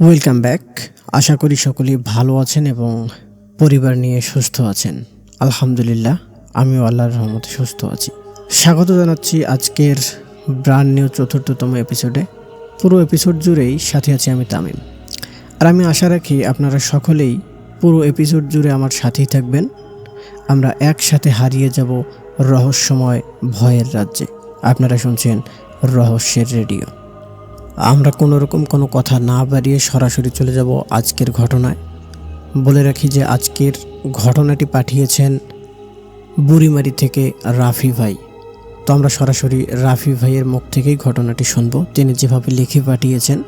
Welcome back আশা করি সকলেই ভালো আছেন এবং পরিবার নিয়ে সুস্থ আছেন। আলহামদুলিল্লাহ, আমিও আল্লাহর রহমতে সুস্থ আছি। স্বাগত জানাচ্ছি আজকের ব্রান্ড নিউ চতুর্থতম এপিসোডে পুরো এপিসোড জুড়েই সাথে আছি আমি তামিম। আর আমি আশা রাখি আপনারা সকলেই পুরো এপিসোড জুড়ে আমার সাথেই থাকবেন। আমরা একসাথে হারিয়ে যাব রহস্যময় ভয়ের রাজ্যে। আপনারা শুনছেন রহস্যের রেডিও। আমরা কোনো রকম কোনো কথা না বাড়িয়ে সরাসরি চলে যাব আজকের ঘটনায়। বলে রাখি যে আজকের ঘটনাটি পাঠিয়েছেন বুড়িমারি থেকে রাফি ভাই। তো আমরা সরাসরি রাফি ভাইয়ের মুখ থেকেই ঘটনাটি শুনব। তিনি যেভাবে লিখে পাঠিয়েছেন,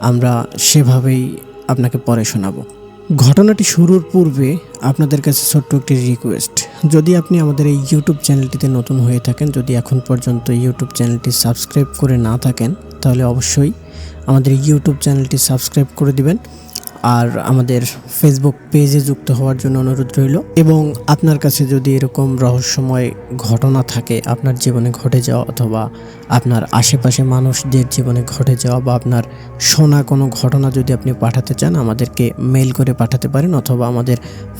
আমরা সেভাবেই আপনাকে পরে শোনাবো। ঘটনাটি শুরুর পূর্বে আপনাদের কাছে ছোট্ট একটি রিকোয়েস্ট যদি আপনি আমাদের এই ইউটিউব চ্যানেলটিতে নতুন হয়ে থাকেন, যদি এখন পর্যন্ত ইউটিউব চ্যানেলটি সাবস্ক্রাইব করে না থাকেন, তাহলে অবশ্যই আমাদের ইউটিউব চ্যানেলটি সাবস্ক্রাইব করে দিবেন। আর আমাদের ফেসবুক পেজে যুক্ত হওয়ার জন্য অনুরোধ রইল। এবং আপনার কাছে যদি এরকম রহস্যময় ঘটনা থাকে আপনার জীবনে ঘটে যাওয়া অথবা আপনার আশেপাশে মানুষদের জীবনে ঘটে যাওয়া বা আপনার শোনা কোনো ঘটনা যদি আপনি পাঠাতে চান, আমাদেরকে মেল করে পাঠাতে পারেন অথবা আমাদের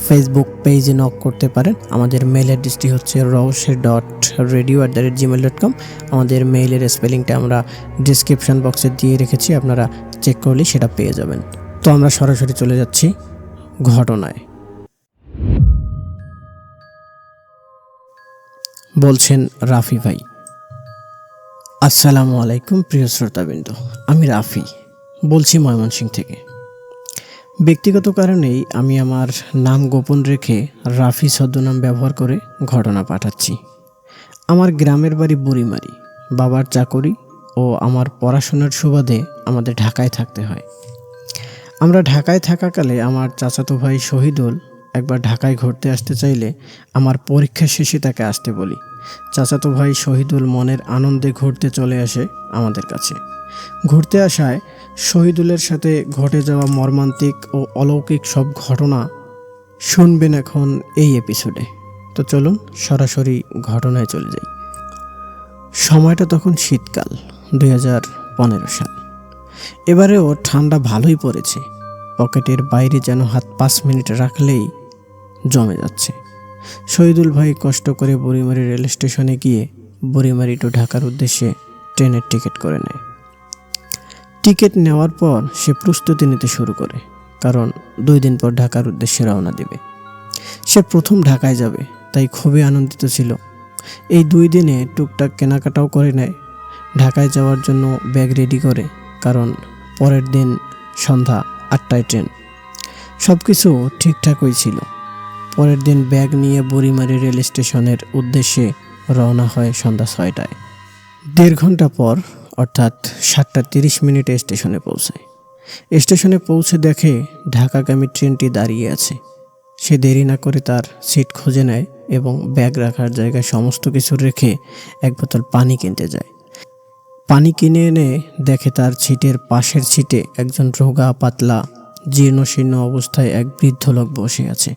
ফেসবুক পেজে নক করতে পারেন। আমাদের মেল অ্যাড্রেসটি হচ্ছে রহস্যের dot radio at the rate Gmail dot com আমাদের মেইলের স্পেলিংটা আমরা ডিসক্রিপশন বক্সে দিয়ে রেখেছি, আপনারা চেক করলেই সেটা পেয়ে যাবেন। তো আমরা সরাসরি চলে যাচ্ছি ঘটনায়। বলছেন রাফি ভাই, আসসালামু আলাইকুম প্রিয় শ্রোতাবৃন্দ, আমি রাফি, বলছি ময়মনসিং থেকে। ব্যক্তিগত কারণেই আমি আমার নাম গোপন রেখে রাফি ছদ্মনাম ব্যবহার করে ঘটনা পাঠাচ্ছি। আমার গ্রামের বাড়ি বুড়িমারি, বাবার চাকরি ও আমার পড়াশোনার সুবাদে আমাদের ঢাকায় থাকতে হয়। আমরা ঢাকায় থাকাকালে আমার চাচাতো ভাই শহীদুল একবার ঢাকায় ঘুরতে আসতে চাইলে আমার পরীক্ষা শেষে তাকে আসতে বলি। চাচাতো ভাই শহীদুল মনের আনন্দে ঘুরতে চলে আসে আমাদের কাছে। ঘুরতে আসায় শহীদুলের সাথে ঘটে যাওয়া মর্মান্তিক ও অলৌকিক সব ঘটনা শুনবেন এখন এই এপিসোডে তো চলুন সরাসরি ঘটনায় চলে যাই। সময়টা তখন শীতকাল, দুই হাজার পনেরো সাল। এবারেও ঠান্ডা ভালোই পড়েছে। পকেটের বাইরে যেন হাত পাঁচ মিনিট রাখলেই জমে যাচ্ছে। শহীদুল ভাই কষ্ট করে বুড়িমারি রেল স্টেশনে গিয়ে বুড়িমারি টু ঢাকার উদ্দেশ্যে ট্রেনের টিকিট করে নেয়। টিকিট নেওয়ার পর সে প্রস্তুতি নিতে শুরু করে, কারণ দুই দিন পর ঢাকার উদ্দেশ্যে রওনা দেবে। সে প্রথম ঢাকায় যাবে, তাই খুবই আনন্দিত ছিল। এই দুই দিনে টুকটাক কেনাকাটাও করে নেয়। ঢাকায় যাওয়ার জন্য ব্যাগ রেডি করে, কারণ পরের দিন সন্ধ্যা আটটায় ট্রেন। সব কিছু ঠিকঠাকই ছিল পরের দিন ব্যাগ নিয়ে বুড়িমারি রেল স্টেশনের উদ্দেশ্যে রওনা হয় সন্ধ্যা ছয়টায়। দেড় ঘণ্টা পর অর্থাৎ সাতটা তিরিশ মিনিটে স্টেশনে পৌঁছায়। স্টেশনে পৌঁছে দেখে ঢাকাগামী ট্রেনটি দাঁড়িয়ে আছে। সে দেরি না করে তার সিট খুঁজে নেয় এবং ব্যাগ রাখার জায়গায় সমস্ত কিছু রেখে এক বোতল পানি কিনতে যায়। পানি কিনে এনে দেখে তার ছিটের পাশের ছিটে একজন রোগা পাতলা, জীর্ণশীর্ণ অবস্থায় এক বৃদ্ধ লোক বসে আছে।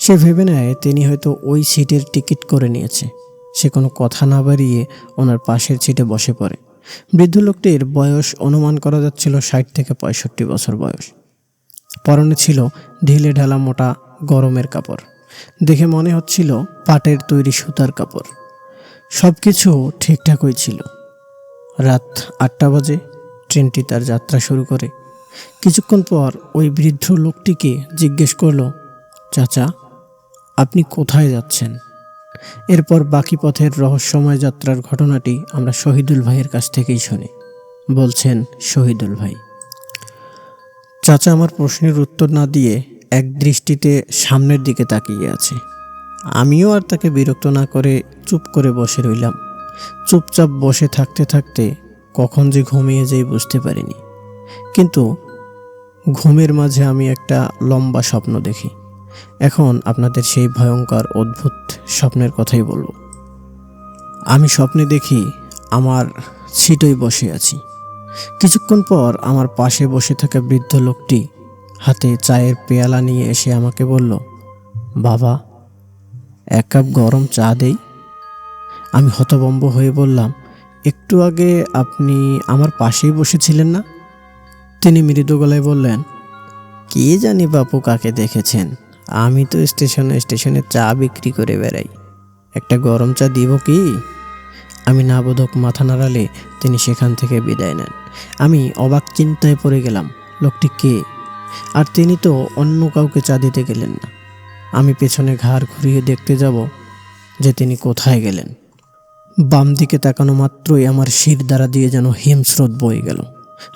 সে ভেবে নেয় তিনি হয়তো ওই সিটের টিকিট করে নিয়েছে। সে কোনো কথা না বাড়িয়ে ওনার পাশের ছিটে বসে পড়ে। বৃদ্ধ লোকটির বয়স অনুমান করা যাচ্ছিল ষাট থেকে পঁয়ষট্টি বছর বয়স। পরনে ছিল ঢিলে ঢালা মোটা গরমের কাপড়। দেখে মনে হচ্ছিল পাটের তৈরি সুতার কাপড়। সব কিছু ঠিকঠাকই ছিল। রাত আটটা বাজে ট্রেনটি তার যাত্রা শুরু করে। কিছুক্ষণ পর ওই বৃদ্ধ লোকটিকে জিজ্ঞেস করল, চাচা, আপনি কোথায় যাচ্ছেন? এরপর বাকি পথের রহস্যময় যাত্রার ঘটনাটি আমরা শহীদুল ভাইয়ের কাছ থেকেই শুনি। বলছেন শহীদুল ভাই। চাচা আমার প্রশ্নের উত্তর না দিয়ে এক দৃষ্টিতে সামনের দিকে তাকিয়ে আছে। আমিও আর তাকে বিরক্ত না করে চুপ করে বসে রইলাম। চুপচাপ বসে থাকতে থাকতে কখন যে ঘুমিয়ে যাই বুঝতে পারিনি। কিন্তু ঘুমের মাঝে আমি একটা লম্বা স্বপ্ন দেখি। এখন আপনাদের সেই ভয়ঙ্কর অদ্ভুত স্বপ্নের কথাই বলব। আমি স্বপ্নে দেখি আমার সিটই বসে আছি। কিছুক্ষণ পর আমার পাশে বসে থাকা বৃদ্ধ লোকটি হাতে চায়ের পেয়ালা নিয়ে এসে আমাকে বলল, বাবা, এক কাপ গরম চা দেই? আমি হতবম্ব হয়ে বললাম, একটু আগে আপনি আমার পাশেই বসেছিলেন না? তিনি মৃদু গলায় বললেন, কে জানি বাপু কাকে দেখেছেন? আমি তো স্টেশনে স্টেশনে চা বিক্রি করে বেড়াই। একটা গরম চা দিব কি? আমি না বোধক মাথা নাড়ালে তিনি সেখান থেকে বিদায় নেন। আমি অবাক চিন্তায় পড়ে গেলাম, লোকটি কে? আর তিনি তো অন্য কাউকে চা দিতে গেলেন না। আমি পেছনে ঘাড় ঘুরিয়ে দেখতে যাব যে তিনি কোথায় গেলেন। বাম দিকে তাকানো মাত্রই আমার শির দ্বারা দিয়ে যেন হিমস্রোত বয়ে গেল।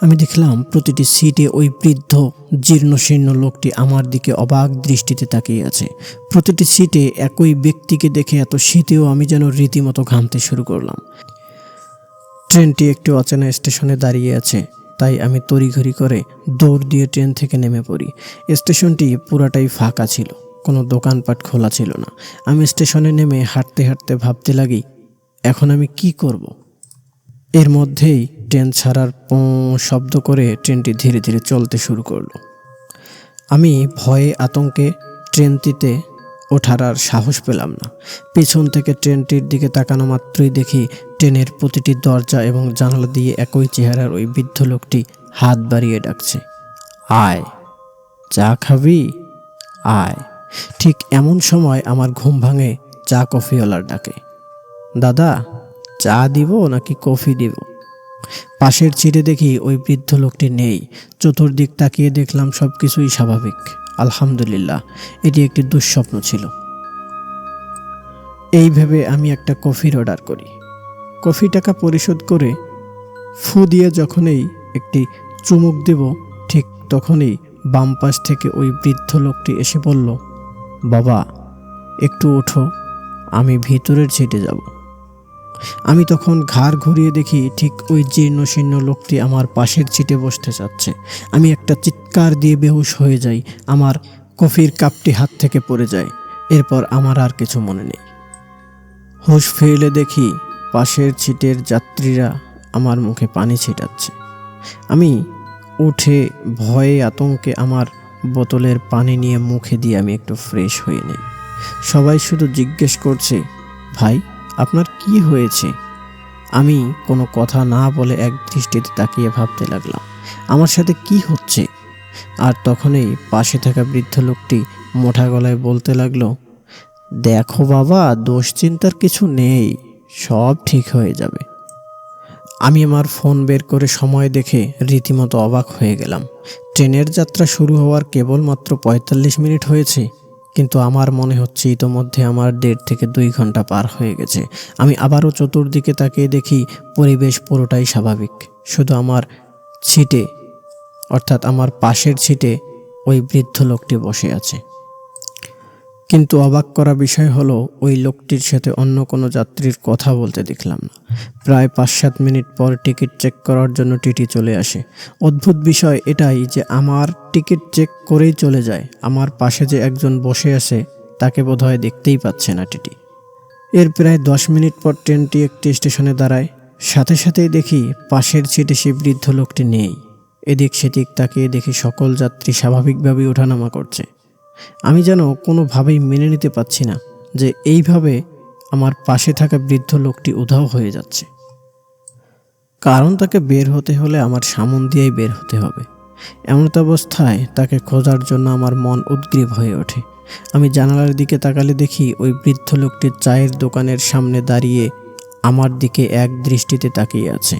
আমি দেখলাম প্রতিটি সিটে ওই বৃদ্ধ, জীর্ণশীর্ণ লোকটি আমার দিকে অবাক দৃষ্টিতে তাকিয়ে আছে। প্রতিটি সিটে একই ব্যক্তিকে দেখে এত শীতেও আমি যেন রীতিমতো ঘামতে শুরু করলাম। ট্রেনটি একটু অচেনা স্টেশনে দাঁড়িয়ে আছে, তাই আমি তড়িঘড়ি করে দৌড় দিয়ে ট্রেন থেকে নেমে পড়ি। স্টেশনটি পুরাটাই ফাঁকা ছিল, কোনো দোকানপাট খোলা ছিল না। আমি স্টেশনে নেমে হাঁটতে হাঁটতে ভাবতে লাগি এখন আমি কি করব। এর মধ্যেই ট্রেন ছাড়ার পোঁ শব্দ করে ট্রেনটি ধীরে ধীরে চলতে শুরু করল। আমি ভয়ে আতঙ্কে ট্রেনটিতে ওঠার আর সাহস পেলাম না। পিছন থেকে ট্রেনটির দিকে তাকানো মাত্রই দেখি ট্রেনের প্রতিটি দরজা এবং জানালা দিয়ে একই চেহারার ওই বৃদ্ধ লোকটি হাত বাড়িয়ে ডাকছে। আয়, চা খাবি? আয়। ঠিক এমন সময় আমার ঘুম ভাঙে চা কফিওয়ালার ডাকে। দাদা, চা দিব নাকি কফি দিব? পাশের চিড়ে দেখি ওই বৃদ্ধ লোকটি নেই। চতুর্দিক তাকিয়ে দেখলাম সব কিছুই স্বাভাবিক। আলহামদুলিল্লাহ, এটি একটি দুঃস্বপ্ন ছিল। এই ভেবে আমি একটা কফির অর্ডার করি। কফি টাকা পরিশোধ করে ফু দিয়ে যখনই একটি চুমুক দেব, ঠিক তখনই বাম পাশ থেকে ওই বৃদ্ধ লোকটি এসে বলল, বাবা, একটু ওঠো, আমি ভিতরের ছিটে যাব। আমি তখন ঘাড় ঘুরিয়ে দেখি ঠিক ওই জীর্ণ শীর্ণ লোকটি আমার পাশের ছিটে বসতে চাচ্ছে। আমি একটা চিৎকার দিয়ে বেহুশ হয়ে যাই, আমার কফির কাপটি হাত থেকে পড়ে যায়। এরপর আমার আর কিছু মনে নেই। হুঁশ ফিরলে দেখি পাশের ছিটের যাত্রীরা আমার মুখে পানি ছিটাচ্ছে। আমি উঠে ভয়ে আতঙ্কে আমার বোতলের পানি নিয়ে মুখে দিয়ে আমি একটু ফ্রেশ হয়ে নিই। সবাই শুধু জিজ্ঞেস করছে, ভাই আপনার কি হয়েছে? আমি কোনো কথা না বলে এক দৃষ্টিতে তাকিয়ে ভাবতে লাগলাম, আমার সাথে কি হচ্ছে? আর তখনই পাশে থাকা বৃদ্ধ লোকটি মোটা গলায় বলতে লাগল, দেখো বাবা দোষ চিন্তার কিছু নেই, সব ঠিক হয়ে যাবে। আমি আমার ফোন বের করে সময় দেখে রীতিমতো অবাক হয়ে গেলাম। ট্রেনের যাত্রা শুরু হওয়ার কেবলমাত্র পঁয়তাল্লিশ মিনিট হয়েছে। কিন্তু আমার মনে হচ্ছে ইতোমধ্যে আমার দেড় থেকে দুই ঘণ্টা পার হয়ে গেছে। আমি আবারও চতুর্দিকে তাকিয়ে দেখি পরিবেশ পুরোটাই স্বাভাবিক। শুধু আমার ছিটে, অর্থাৎ আমার পাশের ছিটে ওই বৃদ্ধ লোকটি বসে আছে। কিন্তু অবাক করা বিষয় হলো, ওই লোকটির সাথে অন্য কোনো যাত্রীর কথা বলতে দেখলাম না। প্রায় পাঁচ সাত মিনিট পর টিকিট চেক করার জন্য টিটি চলে আসে। অদ্ভুত বিষয় এটাই যে আমার টিকিট চেক করেই চলে যায়। আমার পাশে যে একজন বসে আছে, তাকে বোধহয় দেখতেই পাচ্ছে না টিটি। এর প্রায় দশ মিনিট পর ট্রেনটি একটি স্টেশনে দাঁড়ায়। সাথে সাথেই দেখি পাশের সিটে সে বৃদ্ধ লোকটি নেই। এদিক সেদিক তাকিয়ে দেখি সকল যাত্রী স্বাভাবিকভাবেই ওঠানামা করছে। আমি যেন কোনোভাবেই মেনে নিতে পারছি না যে এইভাবে আমার পাশে থাকা বৃদ্ধ লোকটি উধাও হয়ে যাচ্ছে। কারণ তাকে বের হতে হলে আমার সামন দিয়েই বের হতে হবে। এমনত অবস্থায় তাকে খোঁজার জন্য আমার মন উদ্গ্রীব হয়ে ওঠে। আমি জানালার দিকে তাকালে দেখি ওই বৃদ্ধ লোকটি চায়ের দোকানের সামনে দাঁড়িয়ে আমার দিকে এক দৃষ্টিতে তাকিয়ে আছে।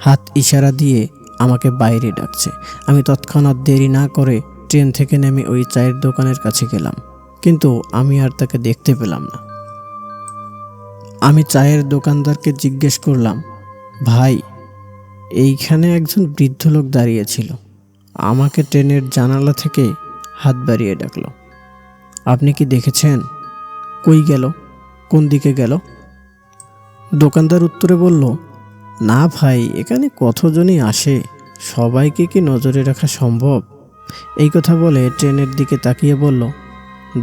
হাত ইশারা দিয়ে আমাকে বাইরে ডাকছে। আমি তৎক্ষণাৎ দেরি না করে ট্রেন থেকে নেমে ওই চায়ের দোকানের কাছে গেলাম। কিন্তু আমি আর তাকে দেখতে পেলাম না। আমি চায়ের দোকানদারকে জিজ্ঞেস করলাম, ভাই, এইখানে একজন বৃদ্ধ লোক দাঁড়িয়েছিল আমাকে ট্রেনের জানালা থেকে হাত বাড়িয়ে ডাকলো। আপনি কি দেখেছেন? কই গেল? কোন দিকে গেল? দোকানদার উত্তরে বলল, না ভাই, এখানে কতজনই আসে? সবাইকে কি নজরে রাখা সম্ভব? এই কথা বলে ট্রেনের দিকে তাকিয়ে বলল,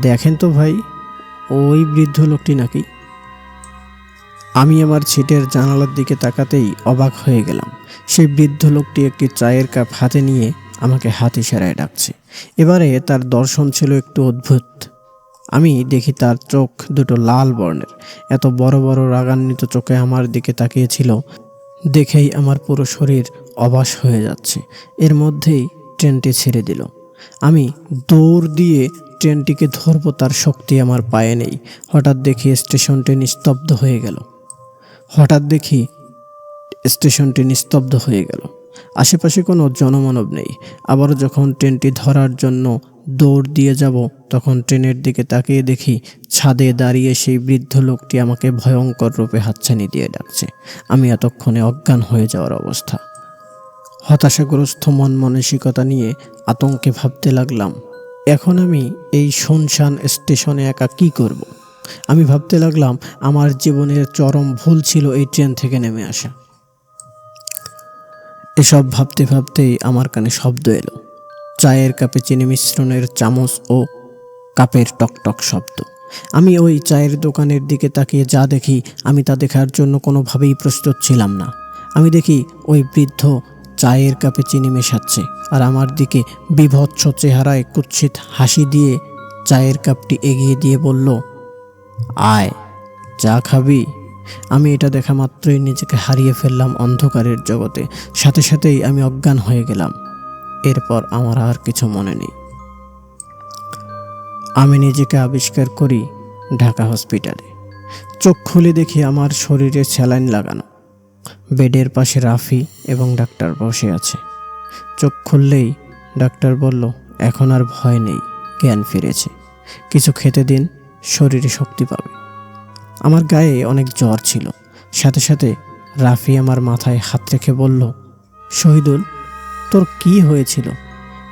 দেখেন তো ভাই, ওই বৃদ্ধ লোকটি নাকি? আমি আমার ছিটের জানালার দিকে তাকাতেই অবাক হয়ে গেলাম। সেই বৃদ্ধ লোকটি একটি চায়ের কাপ হাতে নিয়ে আমাকে হাত ইশারায় ডাকছে। এবারে তার দর্শন ছিল একটু অদ্ভুত। আমি দেখি তার চোখ দুটো লাল বর্ণের। এত বড় বড় রাগান্বিত চোখে আমার দিকে তাকিয়েছিল, দেখেই আমার পুরো শরীর অবাস হয়ে যাচ্ছে। এর মধ্যেই ট্রেনটি ছেড়ে দিল। আমি দৌড় দিয়ে ট্রেনটিকে ধরবো, তার শক্তি আমার পায়ে নেই। হঠাৎ দেখি স্টেশনটি নিস্তব্ধ হয়ে গেল। হঠাৎ দেখি স্টেশনটি নিস্তব্ধ হয়ে গেল। আশেপাশে কোনো জনমানব নেই। আবারও যখন ট্রেনটি ধরার জন্য দৌড় দিয়ে যাব, তখন ট্রেনের দিকে তাকিয়ে দেখি ছাদে দাঁড়িয়ে সেই বৃদ্ধ লোকটি আমাকে ভয়ঙ্কর রূপে হাতছানি দিয়ে ডাকছে। আমি এতক্ষণে অজ্ঞান হয়ে যাওয়ার অবস্থা। হতাশাগ্রস্ত মন মানসিকতা নিয়ে আতঙ্কে ভাবতে লাগলাম, এখন আমি এই শুনশান স্টেশনে একা কি করব। আমি ভাবতে লাগলাম আমার জীবনের চরম ভুল ছিল এই ট্রেন থেকে নেমে আসা। এসব ভাবতে ভাবতেই আমার কানে শব্দ এলো। চায়ের কাপে চিনি মিশ্রণের চামচ ও কাপের টকটক শব্দ। আমি ওই চায়ের দোকানের দিকে তাকিয়ে যা দেখি, আমি তা দেখার জন্য কোনোভাবেই প্রস্তুত ছিলাম না। আমি দেখি ওই বৃদ্ধ চায়ের কাপে চিনি মেশাচ্ছে আর আমার দিকে বিভৎস চেহারায় কুৎসিত হাসি দিয়ে চায়ের কাপটি এগিয়ে দিয়ে বলল, আয়, চা খাবি? আমি এটা দেখা মাত্রই নিজেকে হারিয়ে ফেললাম অন্ধকারের জগতে। সাথে সাথেই আমি অজ্ঞান হয়ে গেলাম। এরপর আমার আর কিছু মনে নেই। আমি নিজেকে আবিষ্কার করি ঢাকা হসপিটালে। চোখ খুলে দেখি আমার শরীরে স্যালাইন লাগানো। বেডের পাশে রাফি এবং ডাক্তার বসে আছে। চোখ খুললেই ডাক্তার বলল, এখন আর ভয় নেই, জ্ঞান ফিরেছে। কিছু খেতে দিন, শরীরে শক্তি পাবে। আমার গায়ে অনেক জ্বর ছিল। সাথে সাথে রাফি আমার মাথায় হাত রেখে বলল, শহীদুল, তোর কি হয়েছিল?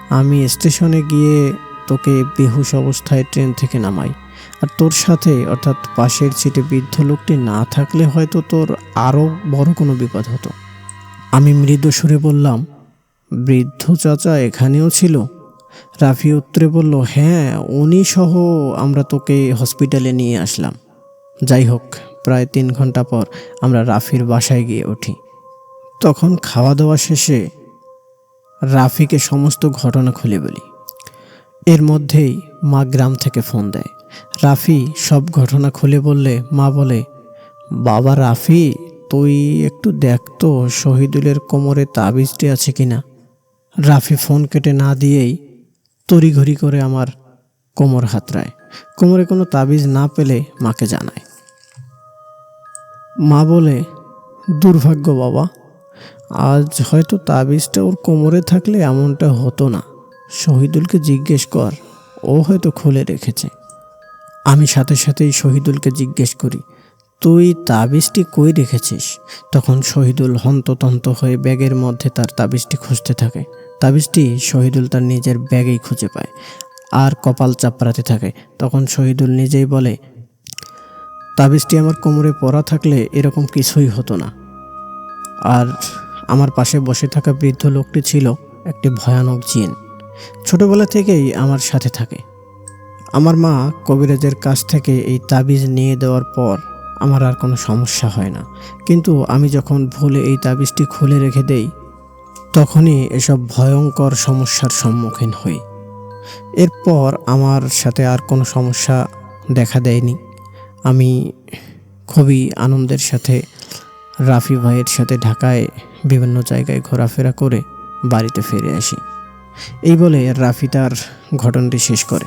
আমি স্টেশনে গিয়ে তোকে বেহুশ অবস্থায় ট্রেন থেকে নামাই। আর তোর সাথে, অর্থাৎ পাশের সিটে বৃদ্ধ লোকটি না থাকলে হয়তো তোর আরও বড় কোনো বিপদ হতো। আমি মৃদু সুরে বললাম, বৃদ্ধ চাচা এখানেও ছিল? রাফি উত্তরে বলল হ্যাঁ উনি সহ আমরা তোকে হসপিটালে নিয়ে আসলাম। যাই হোক, প্রায় তিন ঘণ্টা পর আমরা রাফির বাসায় গিয়ে উঠি। তখন খাওয়া দাওয়া শেষে রাফিকে সমস্ত ঘটনা খুলে বলি। এর মধ্যেই মা গ্রাম থেকে ফোন দেয়। রাফি সব ঘটনা খুলে বললে, মা বলে, বাবা রাফি, তুই একটু দেখ তো শহীদুলের কোমরে তাবিজটি আছে কিনা রাফি ফোন কেটে না দিয়েই তড়িঘড়ি করে আমার কোমর হাতড়ায়। কোমরে কোনো তাবিজ না পেলে মাকে জানায়। মা বলে, দুর্ভাগ্য বাবা, আজ হয়তো তাবিজটা ওর কোমরে থাকলে এমনটা হতো না। শহীদুলকে জিজ্ঞেস কর, ও হয়তো খুলে রেখেছে। আমি সাথে সাথেই শহীদুলকে জিজ্ঞেস করি, তুই তাবিজটি কই রেখেছিস? তখন শহীদুল হন্ততন্ত হয়ে ব্যাগের মধ্যে তার তাবিজটি খুঁজতে থাকে। তাবিজটি শহীদুল তার নিজের ব্যাগেই খুঁজে পায় আর কপাল চাপড়াতে থাকে। তখন শহীদুল নিজেই বলে, তাবিজটি আমার কোমরে পরা থাকলে এরকম কিছুই হতো না। আর আমার পাশে বসে থাকা বৃদ্ধ লোকটি ছিল একটি ভয়ানক জিন। ছোটবেলা থেকেই আমার সাথে থাকে। আমার মা কবিরাজের কাছ থেকে এই তাবিজ নিয়ে দেওয়ার পর আমার আর কোনো সমস্যা হয় না। কিন্তু আমি যখন ভুলে এই তাবিজটি খুলে রেখে দেই, তখনই এসব ভয়ঙ্কর সমস্যার সম্মুখীন হই। এরপর আমার সাথে আর কোনো সমস্যা দেখা দেয়নি। আমি খুবই আনন্দের সাথে রাফি ভাইয়ের সাথে ঢাকায় বিভিন্ন জায়গায় ঘোরাফেরা করে বাড়িতে ফিরে আসি। এই বলে রাফি তার ঘটনাটি শেষ করে।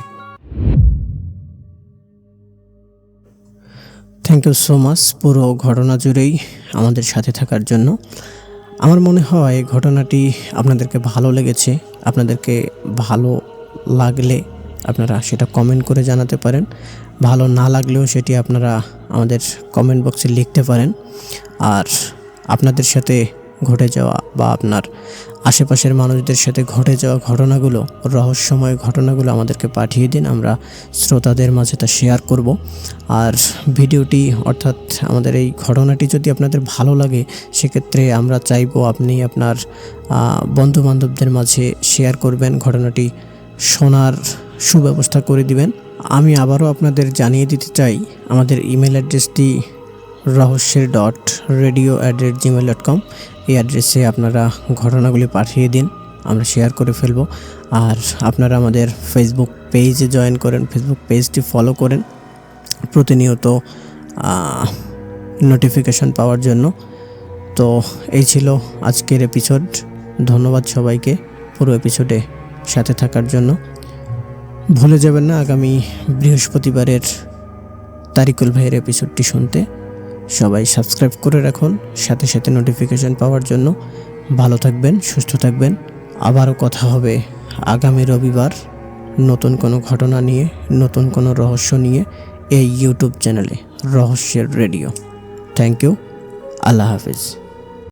থ্যাংক ইউ সো মাচ পুরো ঘটনা জুড়েই আমাদের সাথে থাকার জন্য। আমার মনে হয় ঘটনাটি আপনাদেরকে ভালো লেগেছে। আপনাদেরকে ভালো লাগলে আপনারা সেটা কমেন্ট করে জানাতে পারেন। ভালো না লাগলেও সেটি আপনারা আমাদের কমেন্ট বক্সে লিখতে পারেন। আর আপনাদের সাথে ঘটে যাওয়া বা আপনার আশেপাশের মানুষদের সাথে ঘটে যাওয়া ঘটনাগুলো, রহস্যময় ঘটনাগুলো আমাদেরকে পাঠিয়ে দিন, আমরা শ্রোতাদের মাঝে তা শেয়ার করব। আর ভিডিওটি, অর্থাৎ আমাদের এই ঘটনাটি যদি আপনাদের ভালো লাগে, সেক্ষেত্রে আমরা চাইব আপনি আপনার বন্ধু বান্ধবদের মাঝে শেয়ার করবেন, ঘটনাটি শোনার সুব্যবস্থা করে দিবেন। আমি আবারও আপনাদের জানিয়ে দিতে চাই, আমাদের ইমেল অ্যাড্রেসটি রহস্যের dot radio at rate Gmail dot com এই অ্যাড্রেসে আপনারা ঘটনাগুলি পাঠিয়ে দিন, আমরা শেয়ার করে ফেলব। আর আপনারা আমাদের ফেসবুক পেজে জয়েন করেন ফেসবুক পেজটি ফলো করেন। প্রতিনিয়ত নোটিফিকেশন পাওয়ার জন্য। তো এই ছিল আজকের এপিসোড ধন্যবাদ সবাইকে পুরো এপিসোডে সাথে থাকার জন্য। ভুলে যাবেন না, আগামী বৃহস্পতিবারের তারিকুল ভাইয়ের এপিসোডটি শুনতে। সবাই সাবস্ক্রাইব করে রাখুন। সাথে সাথে নোটিফিকেশন পাওয়ার জন্য ভালো থাকবেন, সুস্থ থাকবেন। আবারও কথা হবে আগামী রবিবার নতুন কোনো ঘটনা নিয়ে, নতুন কোনো রহস্য নিয়ে এই ইউটিউব চ্যানেলে রহস্যের রেডিও থ্যাংক ইউ আল্লাহ হাফিজ।